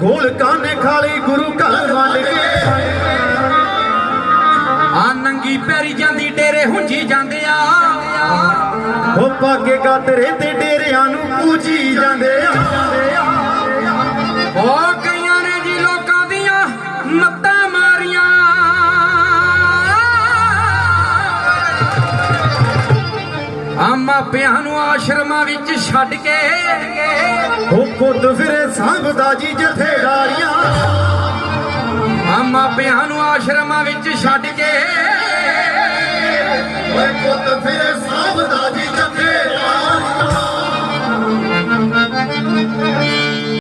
ਗੋਲ ਕਾਨੇ ਖਾਲੀ ਗੁਰੂ ਘਰ ਵੱਲ ਆ ਨੰਗੀ ਪੈਰੀ ਜਾਂਦੀ ਡੇਰੇ ਹੁੰਜੀ ਜਾਂਦੇ ਆ। ਹੋ ਪਾਗੇ ਗਾਤਰੇ ਤੇ ਡੇਰਿਆਂ ਨੂੰ ਪੂਜੀ ਜਾਂਦੇ ਆ। ਉਹ ਕਈਆਂ ਨੇ ਜੀ ਲੋਕਾਂ ਦੀਆਂ ਮੱਤਾਂ ਮਾਰੀਆਂ। ਆ ਮਾਪਿਆਂ ਨੂੰ ਆਸ਼ਰਮਾਂ ਵਿੱਚ ਛੱਡ ਕੇ ਹੋ ਪੁੱਤ ਫਿਰੇ ਸੰਭਦਾ ਜੀ ਜਥੇਦਾਰੀਆਂ। ਆ ਮਾਪਿਆਂ ਨੂੰ ਆਸ਼ਰਮਾਂ ਵਿੱਚ ਛੱਡ ਕੇ